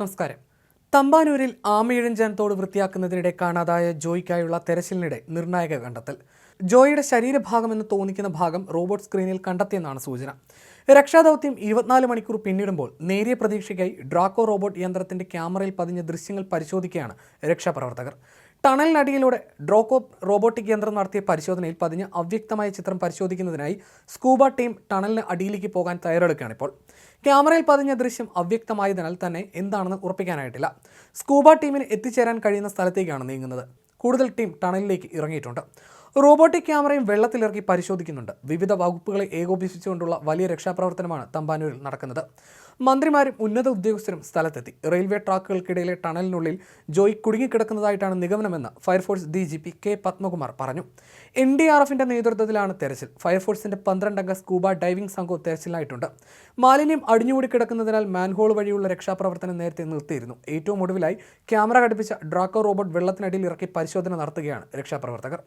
നമസ്കാരം. തമ്പാനൂരിൽ ആമയിഴഞ്ചാൻ തോട് വൃത്തിയാക്കുന്നതിനിടെ കാണാതായ ജോയ്ക്കായുള്ള തെരച്ചിലിനിടെ നിർണായക കണ്ടെത്തൽ. ജോയിയുടെ ശരീരഭാഗമെന്ന് തോന്നിക്കുന്ന ഭാഗം റോബോട്ട് സ്ക്രീനിൽ കണ്ടെത്തിയെന്നാണ് സൂചന. രക്ഷാദൗത്യം ഇരുപത്തിനാല് മണിക്കൂർ പിന്നിടുമ്പോൾ നേരിയ പ്രതീക്ഷയ്ക്കായി ഡ്രാക്കോ റോബോട്ട് യന്ത്രത്തിന്റെ ക്യാമറയിൽ പതിഞ്ഞ ദൃശ്യങ്ങൾ പരിശോധിക്കുകയാണ് രക്ഷാപ്രവർത്തകർ. ടണലിനടിയിലൂടെ ഡ്രോക്കോ റോബോട്ടിക് യന്ത്രം നടത്തിയ പരിശോധനയിൽ പതിഞ്ഞ അവ്യക്തമായ ചിത്രം പരിശോധിക്കുന്നതിനായി സ്കൂബ ടീം ടണലിന് അടിയിലേക്ക് പോകാൻ തയ്യാറെടുക്കുകയാണ് ഇപ്പോൾ. ക്യാമറയിൽ പതിഞ്ഞ ദൃശ്യം അവ്യക്തമായതിനാൽ തന്നെ എന്താണെന്ന് ഉറപ്പിക്കാനായിട്ടില്ല. സ്കൂബ ടീമിന് എത്തിച്ചേരാൻ കഴിയുന്ന സ്ഥലത്തേക്കാണ് നീങ്ങുന്നത്. കൂടുതൽ ടീം ടണലിലേക്ക് ഇറങ്ങിയിട്ടുണ്ട്. റോബോട്ടിക് ക്യാമറയും വെള്ളത്തിലിറക്കി പരിശോധിക്കുന്നുണ്ട്. വിവിധ വകുപ്പുകളെ ഏകോപിപ്പിച്ചുകൊണ്ടുള്ള വലിയ രക്ഷാപ്രവർത്തനമാണ് തമ്പാനൂരിൽ നടക്കുന്നത്. മന്ത്രിമാരും ഉന്നത ഉദ്യോഗസ്ഥരും സ്ഥലത്തെത്തി. റെയിൽവേ ട്രാക്കുകൾക്കിടയിലെ ടണലിനുള്ളിൽ ജോയി കുടുങ്ങിക്കിടക്കുന്നതായിട്ടാണ് നിഗമനമെന്ന് fire force D G P K Padmakumar പറഞ്ഞു. എൻ ഡി ആർ എഫിന്റെ നേതൃത്വത്തിലാണ് തെരച്ചിൽ. ഫയർഫോഴ്സിന്റെ പന്ത്രണ്ടംഗ സ്കൂബ ഡൈവിംഗ് സംഘവും തെരച്ചിലായിട്ടുണ്ട് മാലിന്യം അടിഞ്ഞുകൂടി കിടക്കുന്നതിനാൽ മാൻഹോൾ വഴിയുള്ള രക്ഷാപ്രവർത്തനം നേരത്തെ നിർത്തിയിരുന്നു. ഏറ്റവും ഒടുവിലായി ക്യാമറ ഘടിപ്പിച്ച ഡ്രാക്കോ റോബോട്ട് വെള്ളത്തിനടിയിൽ ഇറക്കി പരിശോധന നടത്തുകയാണ് രക്ഷാപ്രവർത്തകർ.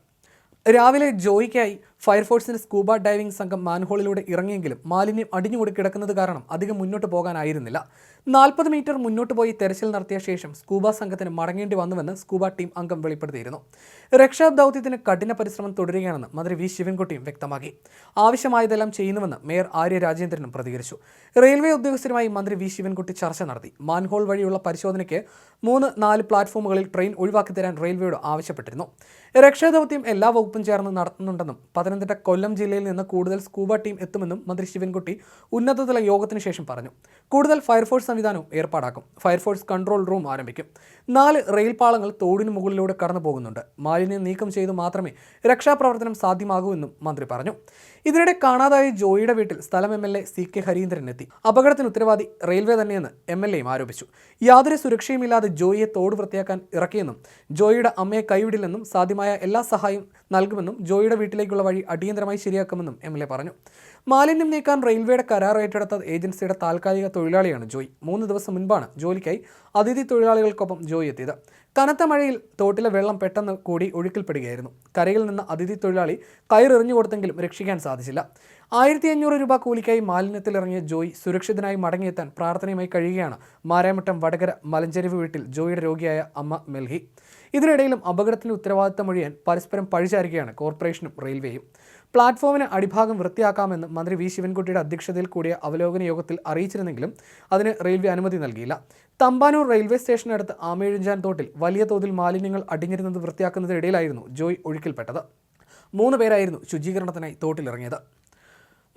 രാവിലെ ജോയിക്കായി ഫയർഫോഴ്സിന്റെ സ്കൂബ ഡൈവിംഗ് സംഘം മാൻഹോളിലൂടെ ഇറങ്ങിയെങ്കിലും മാലിന്യം അടിഞ്ഞുകൂടി കിടക്കുന്നത് കാരണം അധികം മുന്നോട്ട് പോകാനായിരുന്നില്ല. നാൽപ്പത് മീറ്റർ മുന്നോട്ട് പോയി തെരച്ചിൽ നടത്തിയ ശേഷം സ്കൂബ സംഘത്തിന് മടങ്ങേണ്ടി വന്നുവെന്ന് സ്കൂബ ടീം അംഗം വെളിപ്പെടുത്തിയിരുന്നു. രക്ഷാ ദൗത്യത്തിന് കഠിന പരിശ്രമം തുടരുകയാണെന്ന് മന്ത്രി വി. ശിവൻകുട്ടിയും വ്യക്തമാക്കി. ആവശ്യമായതെല്ലാം ചെയ്യുന്നുവെന്ന് മേയർ ആര്യ രാജേന്ദ്രനും പ്രതികരിച്ചു. റെയിൽവേ ഉദ്യോഗസ്ഥരുമായി മന്ത്രി വി. ശിവൻകുട്ടി ചർച്ച നടത്തി. മാൻഹോൾ വഴിയുള്ള പരിശോധനയ്ക്ക് മൂന്ന് നാല് പ്ലാറ്റ്ഫോമുകളിൽ ട്രെയിൻ ഒഴിവാക്കി തരാൻ റെയിൽവേയോട് ആവശ്യപ്പെട്ടിരുന്നു. രക്ഷാദൗത്യം എല്ലാ വകുപ്പും ചേർന്ന് നടത്തുന്നുണ്ടെന്നും പത്തനംതിട്ട കൊല്ലം ജില്ലയിൽ നിന്ന് കൂടുതൽ സ്കൂബ ടീം എത്തുമെന്നും മന്ത്രി ശിവൻകുട്ടി ഉന്നതതല യോഗത്തിന് ശേഷം പറഞ്ഞു. കൂടുതൽ ഫയർഫോഴ്സ് സംവിധാനവും ഏർപ്പാടാക്കും. ഫയർഫോഴ്സ് കൺട്രോൾ റൂം ആരംഭിക്കും. നാല് റെയിൽപാളങ്ങൾ തോടിന് മുകളിലൂടെ കടന്നു പോകുന്നുണ്ട്. മാലിന്യം നീക്കം ചെയ്തു മാത്രമേ രക്ഷാപ്രവർത്തനം സാധ്യമാകൂ എന്നും മന്ത്രി പറഞ്ഞു. ഇതിനിടെ കാണാതായ ജോയിയുടെ വീട്ടിൽ സ്ഥലം M L A C K Harindran എത്തി. അപകടത്തിന് ഉത്തരവാദി റെയിൽവേ തന്നെയെന്ന് എം എൽ എയും ആരോപിച്ചു. യാതൊരു സുരക്ഷയുമില്ലാതെ ജോയിയെ തോട് വൃത്തിയാക്കാൻ ഇറക്കിയെന്നും ജോയിയുടെ അമ്മയെ കൈവിടില്ലെന്നും സാധ്യമായ എല്ലാ സഹായവും നൽകുമെന്നും ജോയിയുടെ വീട്ടിലേക്കുള്ള വഴി അടിയന്തരമായി ശരിയാക്കുമെന്നും എം എൽ എ പറഞ്ഞു. മാലിന്യം നീക്കാൻ റെയിൽവേയുടെ കരാർ ഏറ്റെടുത്ത ഏജൻസിയുടെ താൽക്കാലിക തൊഴിലാളിയാണ് ജോയി. മൂന്ന് ദിവസം മുൻപാണ് ജോലിക്കായി അതിഥി തൊഴിലാളികൾക്കൊപ്പം ജോയി എത്തിയത്. കനത്ത മഴയിൽ തോട്ടിലെ വെള്ളം പെട്ടെന്ന് കൂടി ഒഴുക്കിൽപ്പെടുകയായിരുന്നു. കരയിൽ നിന്ന് അതിഥി തൊഴിലാളി കയറെറിഞ്ഞു കൊടുത്തെങ്കിലും രക്ഷിക്കാൻ സാധിച്ചില്ല. ആയിരത്തി അഞ്ഞൂറ് രൂപ കൂലിക്കായി മാലിന്യത്തിലിറങ്ങിയ ജോയ് സുരക്ഷിതനായി മടങ്ങിയെത്താൻ പ്രാർത്ഥനയുമായി കഴിയുകയാണ് മാരാമട്ടം വടകര മലഞ്ചെരിവ് വീട്ടിൽ ജോയിയുടെ രോഗിയായ അമ്മ മെൽഹി. ഇതിനിടയിലും അപകടത്തിന് ഉത്തരവാദിത്തം ഒഴിയാൻ പരസ്പരം പഴിചാരുകയാണ് കോർപ്പറേഷനും റെയിൽവേയും. പ്ലാറ്റ്ഫോമിന് അടിഭാഗം വൃത്തിയാക്കാമെന്ന് മന്ത്രി വി. ശിവൻകുട്ടിയുടെ അധ്യക്ഷതയിൽ കൂടിയ അവലോകന യോഗത്തിൽ അറിയിച്ചിരുന്നെങ്കിലും അതിന് റെയിൽവേ അനുമതി നൽകിയില്ല. തമ്പാനൂർ റെയിൽവേ സ്റ്റേഷനടുത്ത് ആമേഴുഞ്ചാൻ തോട്ടിൽ വലിയ തോതിൽ മാലിന്യങ്ങൾ അടിഞ്ഞിരുന്നത് വൃത്തിയാക്കുന്നതിനിടയിലായിരുന്നു ജോയ് ഒഴുക്കിൽപ്പെട്ടത്. മൂന്ന് പേരായിരുന്നു ശുചീകരണത്തിനായി തോട്ടിലിറങ്ങിയത്.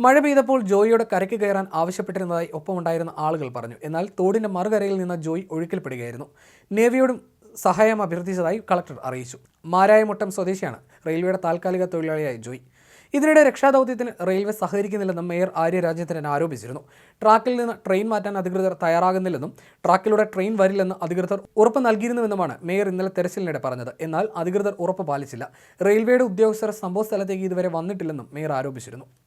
മഴ പെയ്തപ്പോൾ ജോയിയുടെ കരയ്ക്ക് കയറാൻ ആവശ്യപ്പെട്ടിരുന്നതായി ഒപ്പമുണ്ടായിരുന്ന ആളുകൾ പറഞ്ഞു. എന്നാൽ തോടിന്റെ മറുകരയിൽ നിന്ന് ജോയ് ഒഴുക്കിൽപ്പെടുകയായിരുന്നു. നേവിയോടും സഹായം അഭ്യർത്ഥിച്ചതായി കളക്ടർ അറിയിച്ചു. മാരായമുട്ടം സ്വദേശിയാണ് റെയിൽവേയുടെ താൽക്കാലിക തൊഴിലാളിയായ ജോയ്. ഇതിനിടെ രക്ഷാദൗത്യത്തിന് റെയിൽവേ സഹകരിക്കുന്നില്ലെന്നും മേയർ ആര്യ രാജേന്ദ്രൻ ആരോപിച്ചിരുന്നു. ട്രാക്കിൽ നിന്ന് ട്രെയിൻ മാറ്റാൻ അധികൃതർ തയ്യാറാകുന്നില്ലെന്നും ട്രാക്കിലൂടെ ട്രെയിൻ വരില്ലെന്ന് അധികൃതർ ഉറപ്പ് നൽകിയിരുന്നുവെന്നുമാണ് മേയർ ഇന്നലെ തെരച്ചിലിനിടെ പറഞ്ഞത്. എന്നാൽ അധികൃതർ ഉറപ്പ് പാലിച്ചില്ല. റെയിൽവേയുടെ ഉദ്യോഗസ്ഥർ സംഭവ സ്ഥലത്തേക്ക് ഇതുവരെ വന്നിട്ടില്ലെന്നും മേയർ ആരോപിച്ചിരുന്നു.